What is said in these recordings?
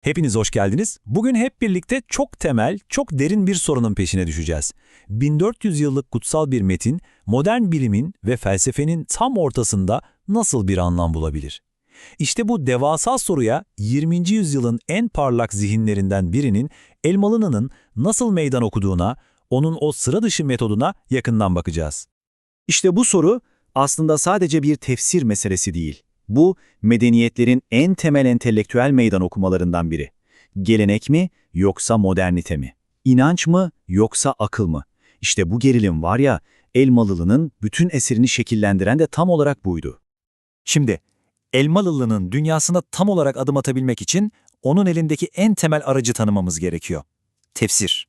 Hepiniz hoş geldiniz. Bugün hep birlikte çok temel, çok derin bir sorunun peşine düşeceğiz. 1400 yıllık kutsal bir metin, modern bilimin ve felsefenin tam ortasında nasıl bir anlam bulabilir? İşte bu devasa soruya 20. yüzyılın en parlak zihinlerinden birinin Elmalı'nın nasıl meydan okuduğuna, onun o sıra dışı metoduna yakından bakacağız. İşte bu soru aslında sadece bir tefsir meselesi değil. Bu, medeniyetlerin en temel entelektüel meydan okumalarından biri. Gelenek mi yoksa modernite mi? İnanç mı yoksa akıl mı? İşte bu gerilim var ya, Elmalılı'nın bütün eserini şekillendiren de tam olarak buydu. Şimdi, Elmalılı'nın dünyasına tam olarak adım atabilmek için onun elindeki en temel aracı tanımamız gerekiyor. Tefsir.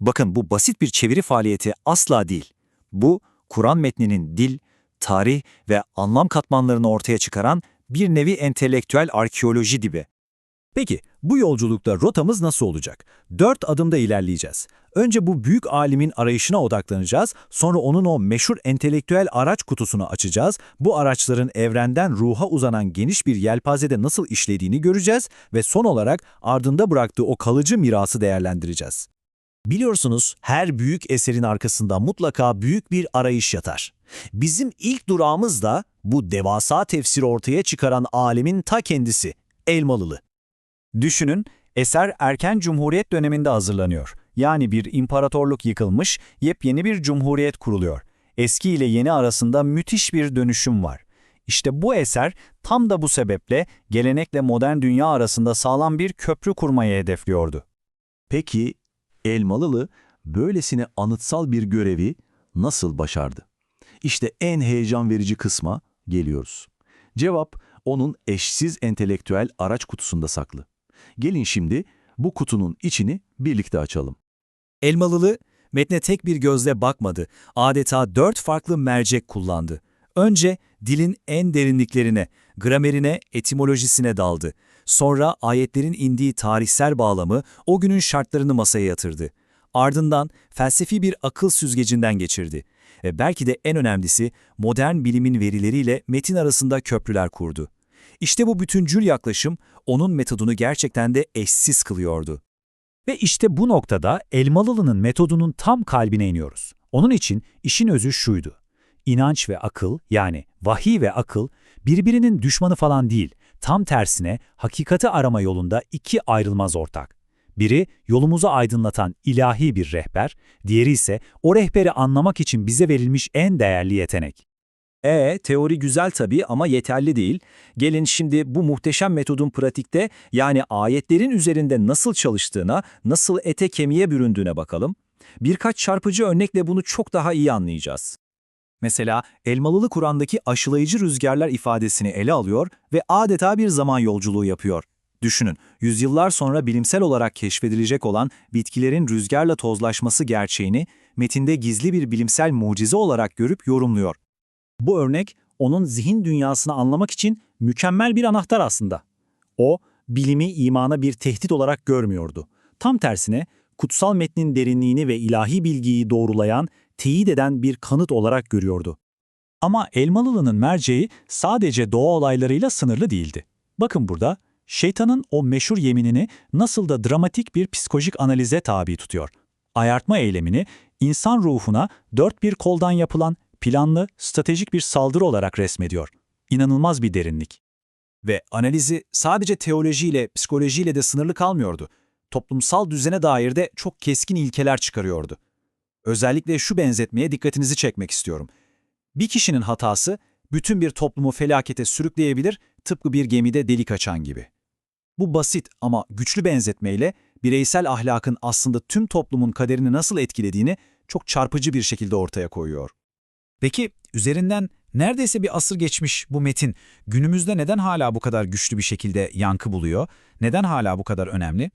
Bakın bu basit bir çeviri faaliyeti asla değil. Bu, Kur'an metninin dil, tarih ve anlam katmanlarını ortaya çıkaran bir nevi entelektüel arkeoloji gibi. Peki bu yolculukta rotamız nasıl olacak? Dört adımda ilerleyeceğiz. Önce bu büyük alimin arayışına odaklanacağız, sonra onun o meşhur entelektüel araç kutusunu açacağız, bu araçların evrenden ruha uzanan geniş bir yelpazede nasıl işlediğini göreceğiz ve son olarak ardında bıraktığı o kalıcı mirası değerlendireceğiz. Biliyorsunuz her büyük eserin arkasında mutlaka büyük bir arayış yatar. Bizim ilk durağımız da bu devasa tefsiri ortaya çıkaran alemin ta kendisi, Elmalılı. Düşünün, eser erken cumhuriyet döneminde hazırlanıyor. Yani bir imparatorluk yıkılmış, yepyeni bir cumhuriyet kuruluyor. Eski ile yeni arasında müthiş bir dönüşüm var. İşte bu eser tam da bu sebeple gelenekle modern dünya arasında sağlam bir köprü kurmayı hedefliyordu. Peki Elmalılı böylesine anıtsal bir görevi nasıl başardı? İşte en heyecan verici kısma geliyoruz. Cevap onun eşsiz entelektüel araç kutusunda saklı. Gelin şimdi bu kutunun içini birlikte açalım. Elmalılı, metne tek bir gözle bakmadı, adeta dört farklı mercek kullandı. Önce dilin en derinliklerine, gramerine, etimolojisine daldı. Sonra ayetlerin indiği tarihsel bağlamı, o günün şartlarını masaya yatırdı. Ardından felsefi bir akıl süzgecinden geçirdi. Ve belki de en önemlisi modern bilimin verileriyle metin arasında köprüler kurdu. İşte bu bütüncül yaklaşım onun metodunu gerçekten de eşsiz kılıyordu. Ve işte bu noktada Elmalılı'nın metodunun tam kalbine iniyoruz. Onun için işin özü şuydu. İnanç ve akıl yani vahiy ve akıl birbirinin düşmanı falan değil. Tam tersine hakikati arama yolunda iki ayrılmaz ortak. Biri yolumuzu aydınlatan ilahi bir rehber, diğeri ise o rehberi anlamak için bize verilmiş en değerli yetenek. E teori güzel tabii ama yeterli değil. Gelin şimdi bu muhteşem metodun pratikte yani ayetlerin üzerinde nasıl çalıştığına, nasıl ete kemiğe büründüğüne bakalım. Birkaç çarpıcı örnekle bunu çok daha iyi anlayacağız. Mesela Elmalılı Kur'an'daki aşılayıcı rüzgarlar ifadesini ele alıyor ve adeta bir zaman yolculuğu yapıyor. Düşünün, yüzyıllar sonra bilimsel olarak keşfedilecek olan bitkilerin rüzgarla tozlaşması gerçeğini metinde gizli bir bilimsel mucize olarak görüp yorumluyor. Bu örnek onun zihin dünyasını anlamak için mükemmel bir anahtar aslında. O, bilimi imana bir tehdit olarak görmüyordu. Tam tersine kutsal metnin derinliğini ve ilahi bilgiyi doğrulayan, teyit eden bir kanıt olarak görüyordu. Ama Elmalılı'nın merceği sadece doğa olaylarıyla sınırlı değildi. Bakın burada, şeytanın o meşhur yeminini nasıl da dramatik bir psikolojik analize tabi tutuyor. Ayartma eylemini insan ruhuna dört bir koldan yapılan planlı, stratejik bir saldırı olarak resmediyor. İnanılmaz bir derinlik. Ve analizi sadece teolojiyle, psikolojiyle de sınırlı kalmıyordu. Toplumsal düzene dair de çok keskin ilkeler çıkarıyordu. Özellikle şu benzetmeye dikkatinizi çekmek istiyorum. Bir kişinin hatası bütün bir toplumu felakete sürükleyebilir, tıpkı bir gemide delik açan gibi. Bu basit ama güçlü benzetmeyle bireysel ahlakın aslında tüm toplumun kaderini nasıl etkilediğini çok çarpıcı bir şekilde ortaya koyuyor. Peki üzerinden neredeyse bir asır geçmiş bu metin günümüzde neden hala bu kadar güçlü bir şekilde yankı buluyor? Neden hala bu kadar önemli?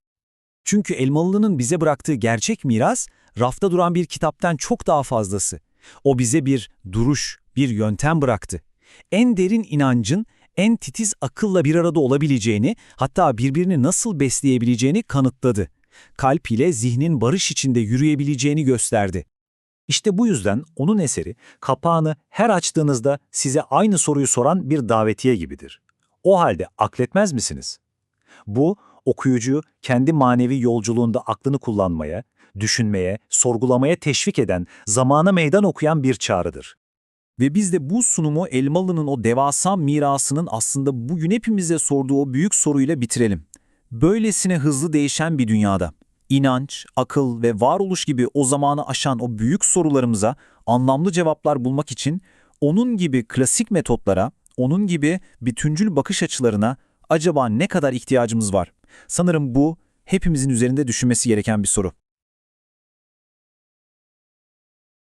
Çünkü Elmalı'nın bize bıraktığı gerçek miras, rafta duran bir kitaptan çok daha fazlası. O bize bir duruş, bir yöntem bıraktı. En derin inancın, en titiz akılla bir arada olabileceğini, hatta birbirini nasıl besleyebileceğini kanıtladı. Kalp ile zihnin barış içinde yürüyebileceğini gösterdi. İşte bu yüzden onun eseri, kapağını her açtığınızda size aynı soruyu soran bir davetiye gibidir. O halde akletmez misiniz? Bu, okuyucuyu kendi manevi yolculuğunda aklını kullanmaya, düşünmeye, sorgulamaya teşvik eden, zamana meydan okuyan bir çağrıdır. Ve biz de bu sunumu Elmalı'nın o devasa mirasının aslında bugün hepimize sorduğu o büyük soruyla bitirelim. Böylesine hızlı değişen bir dünyada, inanç, akıl ve varoluş gibi o zamanı aşan o büyük sorularımıza anlamlı cevaplar bulmak için onun gibi klasik metotlara, onun gibi bütüncül bakış açılarına acaba ne kadar ihtiyacımız var? Sanırım bu hepimizin üzerinde düşünmesi gereken bir soru.